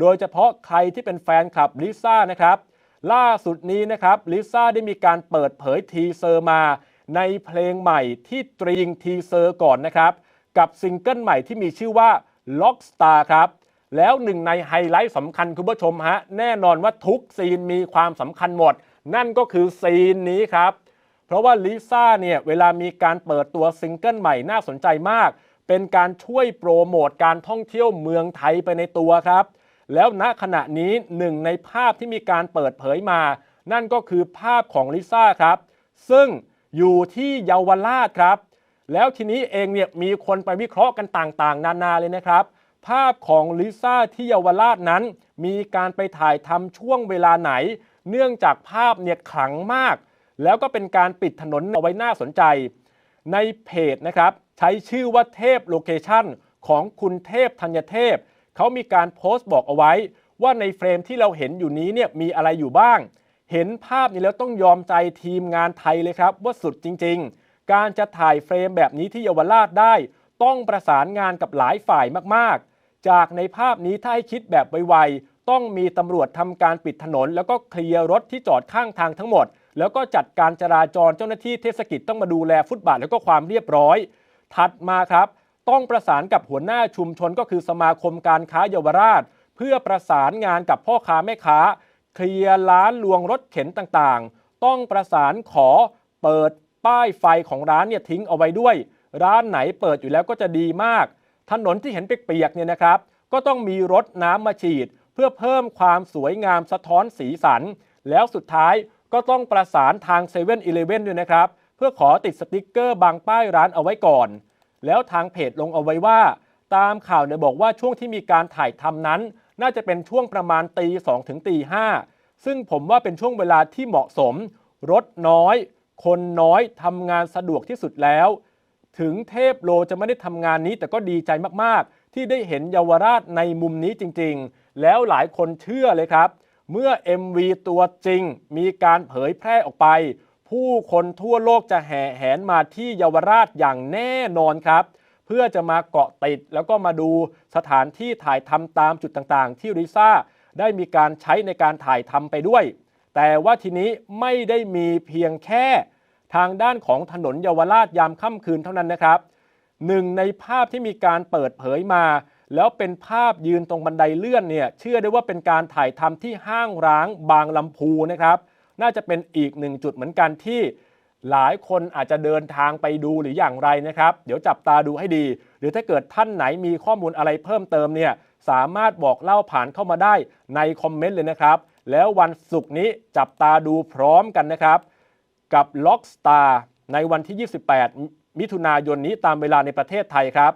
โดยเฉพาะใครที่เป็นแฟนคลับลิซ่านะครับล่าสุดนี้นะครับลิซ่าได้มีการเปิดเผยทีเซอร์มา ในเพลงใหม่ที่ตรียงทีเซอร์ก่อนนะครับ กับซิงเกิลใหม่ที่มีชื่อว่า Lockstar ครับแล้วหนึ่งในไฮไลท์สำคัญคุณผู้ชมฮะแน่นอนว่าทุกซีนมีความสำคัญหมด นั่นก็คือซีนนี้ครับ เพราะว่าลิซ่าเนี่ยเวลามีการเปิดตัวซิงเกิลใหม่น่าสนใจมาก เป็นการช่วยโปรโมทการท่องเที่ยวเมืองไทยไปในตัวครับ แล้วณขณะนี้หนึ่งในภาพที่มีการเปิดเผยมา นั่นก็คือภาพของลิซ่าครับ ซึ่งอยู่ที่เยาวราชครับ แล้วทีนี้เองเนี่ยมีคนไปวิเคราะห์กันต่างๆ นานาเลยนะครับ ภาพของลิซ่าที่เยาวราชนั้น มีการไปถ่ายทำช่วงเวลาไหน เนื่องจากภาพเนี่ยขลังมาก แล้วก็เป็นการปิดถนนเอาไว้น่าสนใจ ในเพจนะครับ ใช้ชื่อว่าเทพโลเคชั่นของคุณเทพธัญเทพ เขามีการโพสต์บอกเอาไว้ ว่าในเฟรมที่เราเห็นอยู่นี้เนี่ยมีอะไรอยู่บ้าง เห็นภาพนี้แล้วต้องยอมใจทีมงานไทยเลยครับ ว่าสุดจริง ๆ การจะถ่ายเฟรมแบบนี้ที่เยาวราชได้ ต้องประสานงานกับหลายฝ่ายมากๆ จากในภาพนี้ถ้าให้คิดแบบไวๆต้องมีตำรวจทำการปิดถนน แล้วก็เคลียร์รถที่จอดข้างทางทั้งหมด แล้วก็จัดการจราจรเจ้าหน้าที่เทศกิจต้องมาดูแลฟุตบาทแล้วก็ความเรียบร้อย ถัดมาครับ ต้องประสานกับหัวหน้าชุมชนก็คือสมาคมการค้าเยาวราช เพื่อประสานงานกับพ่อค้าแม่ค้า เคลียร์ร้านลวงรถเข็นต่างๆ ต้องประสานขอเปิดป้ายไฟของร้านเนี่ยทิ้งเอาไว้ด้วย ร้านไหนเปิดอยู่แล้วก็จะดีมาก ถนนที่เห็นเปียกๆเนี่ยนะครับ ก็ต้องมีรถน้ำมาฉีด เพื่อเพิ่มความสวยงามสะท้อนสีสัน แล้วสุดท้ายก็ต้องประสานทาง7 e เ e ่ e อด้วยนะครับ เพื่อขอติดสติกเกอร์บางป้ายร้านเอาไว้ก่อน แล้วทางเพจลงเอาไว้ว่า ตามข่าวเนี่ยบอกว่าช่วงที่มีการถ่ายทำนั้น น่าจะเป็นช่วงประมาณตีสองถึงตีห้าซึ่งผมว่าเป็นช่วงเวลาที่เหมาะสม รถน้อย คนน้อยทำงานสะดวกที่สุดแล้ว ถึงเทพโลจะไม่ได้ทำงานนี้แต่ก็ดีใจมากๆ ที่ได้เห็นเยาวราชในมุมนี้จริงๆ แล้วหลายคนเชื่อเลยครับ เมื่อ MV ตัวจริงมีการเผยแพร่ออกไป ผู้คนทั่วโลกจะแห่แหนมาที่เยาวราชอย่างแน่นอนครับ เพื่อจะมาเกาะติดแล้วก็มาดูสถานที่ถ่ายทำตามจุดต่างๆ ที่ริซ่าได้มีการใช้ในการถ่ายทำไปด้วย แต่ว่าทีนี้ไม่ได้มีเพียงแค่ทางด้านของถนนเยาวราชยามค่ำคืนเท่านั้นนะครับหนึ่งในภาพที่มีการเปิดเผยมา แล้วเป็นภาพยืนตรงบันไดเลื่อนเนี่ยเชื่อได้ว่าเป็นการถ่ายทำที่ห้างร้างบางลำพูนะครับ น่าจะเป็นอีกหนึ่งจุดเหมือนกันที่หลายคนอาจจะเดินทางไปดูหรืออย่างไรนะครับ เดี๋ยวจับตาดูให้ดี หรือถ้าเกิดท่านไหนมีข้อมูลอะไรเพิ่มเติมเนี่ยสามารถบอกเล่าผ่านเข้ามาได้ในคอมเมนต์เลยนะครับ แล้ววันศุกร์นี้จับตาดูพร้อมกันนะครับ กับ Lockstar ในวันที่ 28 มิถุนายนนี้ตามเวลาในประเทศไทยครับ